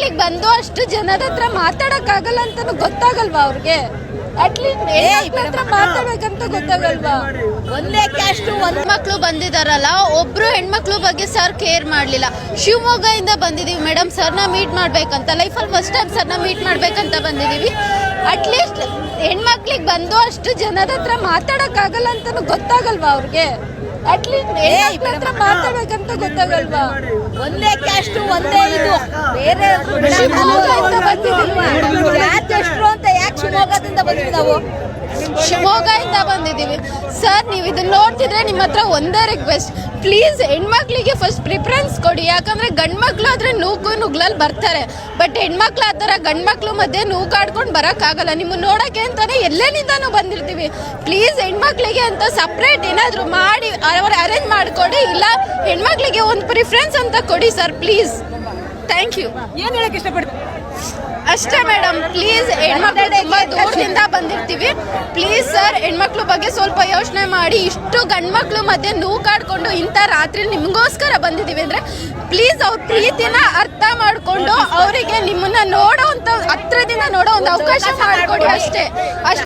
ಹೆಣ್ಮಕ್ಳಿಗೆ ಬಂದು ಅಷ್ಟು ಜನದ ಹತ್ರ ಮಾತಾಡಕ್ಕಾಗಲ್ಲ ಅಂತಾನು ಗೊತ್ತಾಗಲ್ವಾ ಅವ್ರಿಗೆ? ಮಾತಾಡ್ಬೇಕಂತ ಗೊತ್ತಾಗಲ್ವಾ? ಒಂದೇ ಕ್ಯಾಸ್ಟ್ ಒಂದ್ ಮಕ್ಕಳು ಬಂದಿದಾರಲ್ಲ ಒಬ್ರು ಹೆಣ್ಮಕ್ಳು ಬಗ್ಗೆ ಸರ್ ಕೇರ್ ಮಾಡ್ಲಿಲ್ಲ. ಶಿವಮೊಗ್ಗದಿಂದ ಬಂದಿದೀವಿ ಮೇಡಮ್ ಸರ್ನ ಮೀಟ್ ಮಾಡ್ಬೇಕಂತ. ಲೈಫಲ್ಲಿ ಫಸ್ಟ್ ಟೈಮ್ ಸರ್ನ ಮೀಟ್ ಮಾಡ್ಬೇಕಂತ ಬಂದಿದೀವಿ. ಅಟ್ಲೀಸ್ಟ್ ಹೆಣ್ಮಕ್ಳಿಗೆ ಬಂದು ಅಷ್ಟು ಜನದ ಹತ್ರ ಮಾತಾಡಕ್ಕಾಗಲ್ಲ ಅಂತಾನು ಗೊತ್ತಾಗಲ್ವಾ ಅವ್ರಿಗೆ? ಅಟ್ಲೀಸ್ಟ್ ಹತ್ರ ಮಾತಾಡ್ಬೇಕಂತ ಗೊತ್ತಾಗಲ್ವಾ? ಒಂದೇ ಕ್ಯಾಸ್ಟ್ ಒಂದೇ ಇದು. ಬೇರೆ ಶಿವಮೊಗ್ಗದಿಂದ ನಾವು. ಶಿವಮೊಗ್ಗದಿಂದ ಬಂದಿದ್ದೀವಿ. ಸರ್ ನೀವು ಇದನ್ನ ನೋಡ್ತಿದ್ರೆ ನಿಮ್ಮ ಹತ್ರ ಒಂದೇ ರಿಕ್ವೆಸ್ಟ್ ಪ್ಲೀಸ್ ಹೆಣ್ಮಕ್ಳಿಗೆ ಫಸ್ಟ್ ಪ್ರಿಫರೆನ್ಸ್ ಕೊಡಿ. ಯಾಕಂದ್ರೆ ಗಂಡ್ಮಕ್ಳು ಆದ್ರೆ ನೂಕು ನುಗ್ಲಲ್ಲಿ ಬರ್ತಾರೆ. ಬಟ್ ಹೆಣ್ಮಕ್ಳು ಆ ಥರ ಗಂಡ್ಮಕ್ಳು ಮಧ್ಯೆ ನೂಕಾಡ್ಕೊಂಡು ಬರೋಕ್ಕಾಗಲ್ಲ. ನಿಮ್ಮನ್ನು ನೋಡೋಕ್ಕೆ ಅಂತಾನೆ ಎಲ್ಲೇನಿಂದನೂ ಬಂದಿರ್ತೀವಿ. ಪ್ಲೀಸ್ ಹೆಣ್ಮಕ್ಳಿಗೆ ಅಂತ ಸಪ್ರೇಟ್ ಏನಾದರೂ ಮಾಡಿ ಅವ್ರು ಅರೇಂಜ್ ಮಾಡಿಕೊಡಿ. ಇಲ್ಲ ಹೆಣ್ಮಕ್ಳಿಗೆ ಒಂದು ಪ್ರಿಫರೆನ್ಸ್ ಅಂತ ಕೊಡಿ ಸರ್ ಪ್ಲೀಸ್ ಥ್ಯಾಂಕ್ ಯು ಏನು ಹೇಳಕ್ಕೆ ಇಷ್ಟಪಡ್ತೀನಿ ಅಷ್ಟೇ ಮೇಡಮ್ ಪ್ಲೀಸ್ ಬಂದಿರ್ತೀವಿ. ಪ್ಲೀಸ್ ಸರ್ ಹೆಣ್ಮಕ್ಳು ಬಗ್ಗೆ ಸ್ವಲ್ಪ ಯೋಚನೆ ಮಾಡಿ. ಇಷ್ಟು ಗಂಡ್ಮಕ್ಳು ಮಧ್ಯೆ ನೂಕಾಡ್ಕೊಂಡು ಇಂಥ ರಾತ್ರಿ ನಿಮಗೋಸ್ಕರ ಬಂದಿದ್ದೀವಿ ಅಂದರೆ ಪ್ಲೀಸ್ ಅವ್ರ ಪ್ರೀತಿನ ಅರ್ಥ ಮಾಡಿಕೊಂಡು ಅವರಿಗೆ ನಿಮ್ಮನ್ನ ನೋಡೋ ಅಂತ ಹತ್ರದಿಂದ ನೋಡೋ ಒಂದು ಅವಕಾಶ ಮಾಡಿಕೊಡಿ ಅಷ್ಟೇ. ಅಷ್ಟೇ.